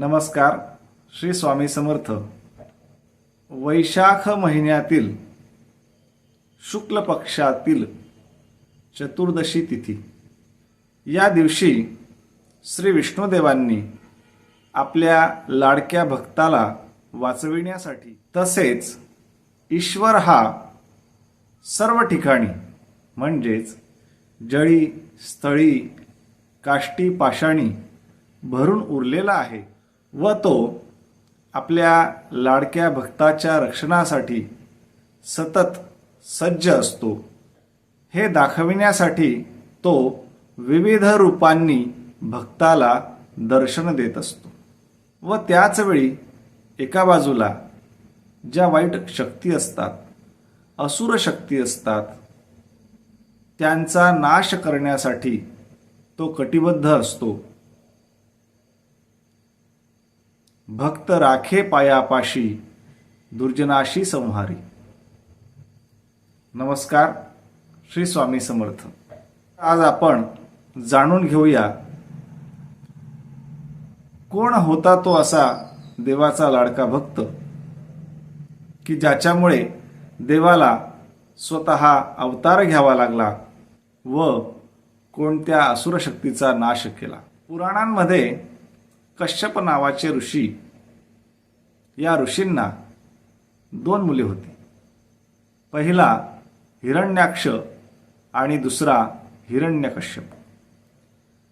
नमस्कार श्री स्वामी समर्थ. वैशाख महिन्यातील शुक्ल पक्षातील चतुर्दशी तिथी. या दिवशी श्री विष्णुदेवांनी आपल्या लाडक्या भक्ताला वाचविण्यासाठी तसेच ईश्वर हा सर्व ठिकाणी म्हणजेच जळी स्थळी काष्टी पाषाणी भरून उरलेला आहे. व तो आपल्या लाडक्या भक्ताच्या रक्षणासाठी सतत सज्ज असतो. हे दाखविण्यासाठी तो विविध रूपांनी भक्ताला दर्शन देत असतो. व त्याच वेळी एका बाजूला ज्या वाईट शक्ती असतात असुर शक्ती असतात त्यांचा नाश करण्यासाठी तो कटिबद्ध असतो. भक्त राखे पायापाशी दुर्जनाशी संहारी. नमस्कार श्री स्वामी समर्थ. आज आपण जाणून घेऊया कोण होता तो असा देवाचा लाडका भक्त की ज्याच्यामुळे देवाला स्वतः अवतार घ्यावा लागला व कोणत्या असुर शक्तीचा नाश केला? पुराणांमध्ये कश्यप नावाचे ऋषी या ऋषींना दोन मुले होती. पहिला हिरण्याक्ष आणि दुसरा हिरण्यकश्यप.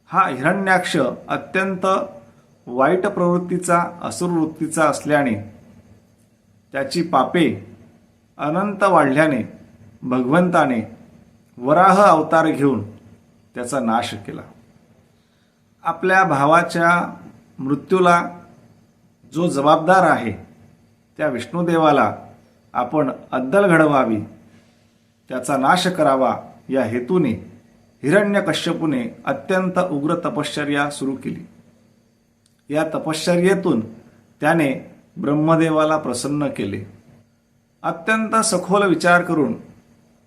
हा हिरण्याक्ष अत्यंत वाईट प्रवृत्तीचा असुर वृत्तीचा असल्याने त्याची पापे अनंत वाढल्याने भगवंताने वराह अवतार घेऊन त्याचा नाश केला. आपल्या भावाच्या मृत्यूला जो जबाबदार आहे त्या विष्णुदेवाला आपण अद्दल घडवावी त्याचा नाश करावा या हेतूने हिरण्यकश्यपूने अत्यंत उग्र तपश्चर्या सुरू केली. या तपश्चर्येतून त्याने ब्रह्मदेवाला प्रसन्न केले. अत्यंत सखोल विचार करून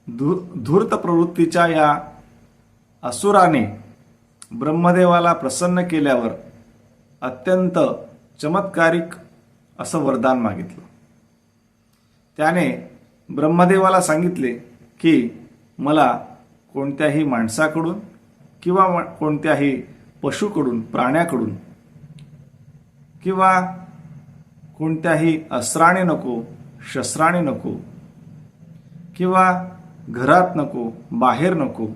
धू धूर्त प्रवृत्तीच्या या असुराने ब्रह्मदेवाला प्रसन्न केल्यावर अत्यंत चमत्कारिक असं वरदान मागितलं. त्याने ब्रह्मदेवाला सांगितले की मला कोणत्याही माणसाकडून किंवा कोणत्याही पशुकडून प्राण्याकडून किंवा कोणत्याही अस्त्राने नको शस्त्राने नको किंवा घरात नको बाहेर नको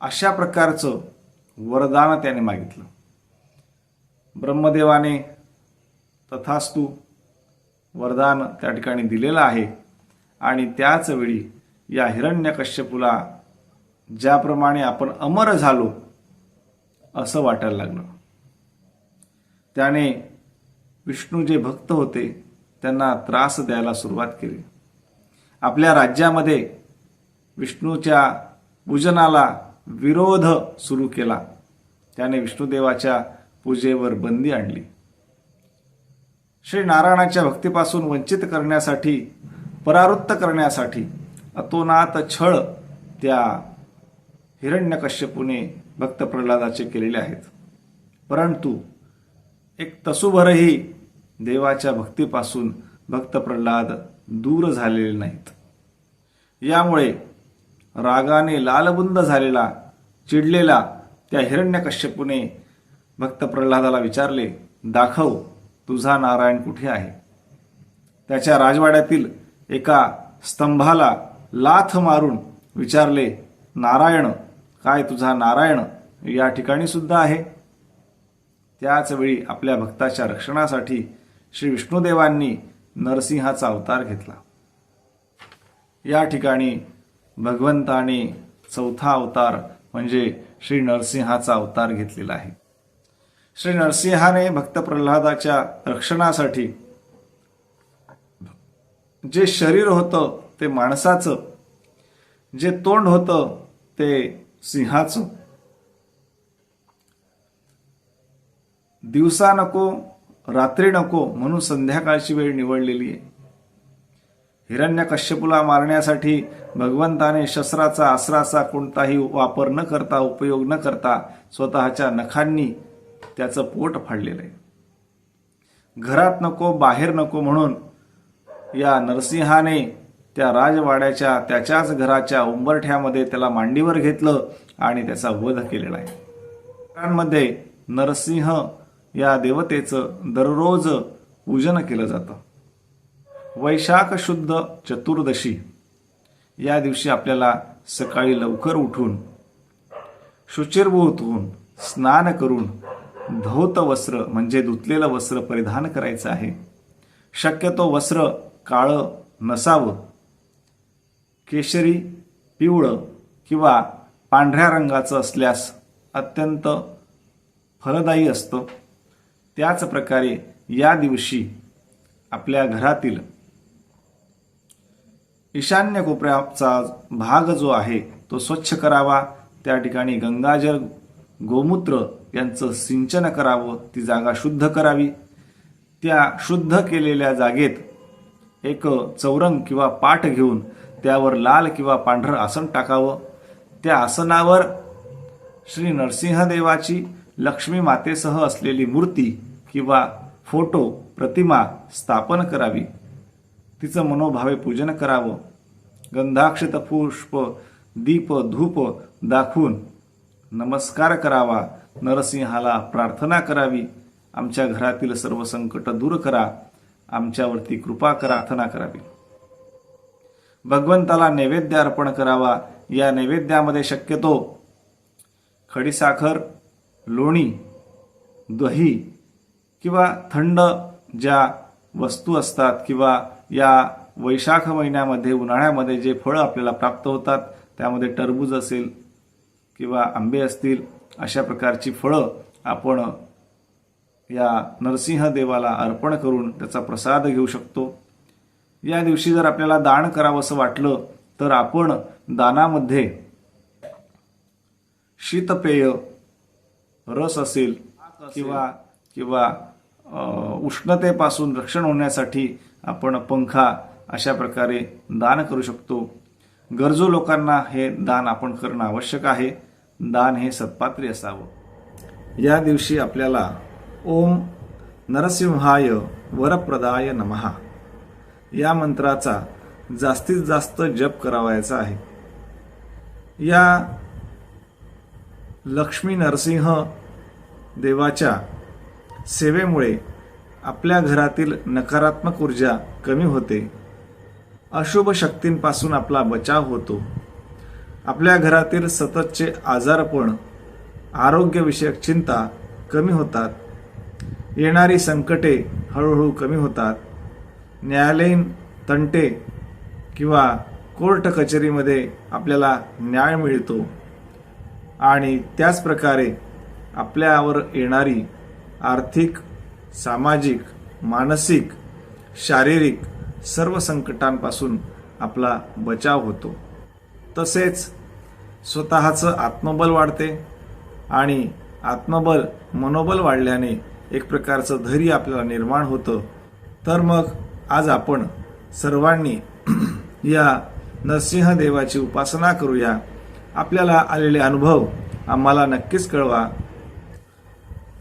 अशा प्रकारचं वरदान त्याने मागितलं. ब्रह्मदेवाने तथास्तु वरदान त्या ठिकाणी दिलेलं आहे. आणि त्याचवेळी या हिरण्यकश्यपूला ज्याप्रमाणे आपण अमर झालो असं वाटायला लागलं. त्याने विष्णू जे भक्त होते त्यांना त्रास द्यायला सुरुवात केली. आपल्या राज्यामध्ये विष्णूच्या पूजनाला विरोध सुरू केला. त्याने विष्णुदेवाच्या पूजेवर बंदी आणली. श्री नारायणाच्या भक्तीपासून वंचित करण्यासाठी परावृत्त करण्यासाठी अतोनात छळ त्या हिरण्यकश्यपूने भक्त प्रल्हादाचे केलेले आहेत. परंतु एक तसुभरही देवाच्या भक्तीपासून भक्त प्रल्हाद दूर झालेले नाहीत. यामुळे रागाने लालबुंद झालेला चिडलेला त्या हिरण्यकश्यपूने भक्त प्रल्हादाला विचारले दाखव तुझा नारायण कुठे आहे? त्याच्या राजवाड्यातील एका स्तंभाला लाथ मारून विचारले नारायण काय तुझा नारायण या ठिकाणी सुद्धा आहे? त्याचवेळी आपल्या भक्ताच्या रक्षणासाठी श्री विष्णुदेवांनी नरसिंहाचा अवतार घेतला. या ठिकाणी भगवंताने चौथा अवतार म्हणजे श्री नरसिंहाचा अवतार घेतलेला आहे. श्री नरसिंहाने भक्त प्रल्हादाच्या रक्षणासाठी जे शरीर होतं ते माणसाचं जे तोंड होतं ते सिंहाचं. दिवसा नको रात्री नको म्हणून संध्याकाळची वेळ निवडलेली आहे. हिरण्यकश्यपूला मारण्यासाठी भगवंताने शस्त्राचा आसराचा कोणताही वापर न करता उपयोग न करता स्वतःच्या नखांनी त्याचं पोट फाडलेलं आहे. घरात नको बाहेर नको म्हणून या नरसिंहाने त्या राजवाड्याच्या त्याच्याच घराच्या उंबरठ्यामध्ये त्याला मांडीवर घेतलं आणि त्याचा वध केलेला आहे. नरसिंह या देवतेचं दररोज पूजन केलं जातं. वैशाख शुद्ध चतुर्दशी या दिवशी आपल्याला सकाळी लवकर उठून शुचिर्भूत होऊन स्नान करून धौत वस्त्र म्हणजे धुतलेलं वस्त्र परिधान करायचं आहे. शक्यतो वस्त्र काळं नसावं. केशरी पिवळं किंवा पांढऱ्या रंगाचं असल्यास अत्यंत फलदायी असतं. त्याच प्रकारे या दिवशी आपल्या घरातील ईशान्य कोपऱ्याचा भाग जो आहे तो स्वच्छ करावा. त्या ठिकाणी गंगाजल गोमूत्र यांचं सिंचन करावं ती जागा शुद्ध करावी. त्या शुद्ध केलेल्या जागेत एक चौरंग किंवा पाठ घेऊन त्यावर लाल किंवा पांढरं आसन टाकावं. त्या आसनावर श्री नरसिंहदेवाची लक्ष्मी मातेसह असलेली मूर्ती किंवा फोटो प्रतिमा स्थापन करावी. तिचं मनोभावे पूजन करावं. गंधाक्षत पुष्प दीप धूप दाखवून नमस्कार करावा. नरसिंहाला प्रार्थना करावी. आमच्या घरातील सर्व संकट दूर करा. आमच्यावरती कृपा करा प्रार्थना करावी. भगवंताला नैवेद्य अर्पण करावा. या नैवेद्यामध्ये शक्यतो खडीसाखर लोणी दही किंवा थंड ज्या वस्तू असतात किंवा या वैशाख महिन्यामध्ये उन्हाळ्यामध्ये जे फळं आपल्याला प्राप्त होतात त्यामध्ये टरबूज असेल किंवा आंबे असतील अशा प्रकारची फळं आपण या नरसिंह देवाला अर्पण करून त्याचा प्रसाद घेऊ शकतो. या दिवशी जर आपल्याला दान करावं असं वाटलं तर आपण दानामध्ये शीतपेय रस असेल किंवा किंवा उष्णतेपासून रक्षण होण्यासाठी आपण पंखा अशा प्रकारे दान करू शकतो. गरजू लोकांना हे दान आपण करणं आवश्यक आहे. दान हे सत्पात्री असावं. या दिवशी आपल्याला ओम नरसिंहाय वरप्रदाय नमहा. या मंत्राचा जास्तीत जास्त जप करावायचा आहे. या लक्ष्मी नरसिंह देवाच्या सेवेमुळे आपल्या घरातील नकारात्मक ऊर्जा कमी होते. अशुभ शक्तींपासून आपला बचाव होतो. आपल्या घरातील सततचे आजारपण आरोग्यविषयक चिंता कमी होतात. येणारी संकटे हळूहळू कमी होतात. न्यायालयीन तंटे किंवा कोर्ट कचेरीमध्ये आपल्याला न्याय मिळतो. आणि त्याचप्रकारे आपल्यावर येणारी आर्थिक सामाजिक मानसिक शारीरिक सर्व संकटांपासून आपला बचाव होतो. तसेच स्वतःचं आत्मबल वाढते आणि आत्मबल मनोबल वाढल्याने एक प्रकारचं धैर्य आपल्याला निर्माण होतं. तर मग आज आपण सर्वांनी या नरसिंह देवाची उपासना करूया. आपल्याला आलेले अनुभव आम्हाला नक्कीच कळवा.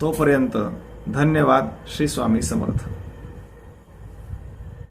तोपर्यंत धन्यवाद श्री स्वामी समर्थ.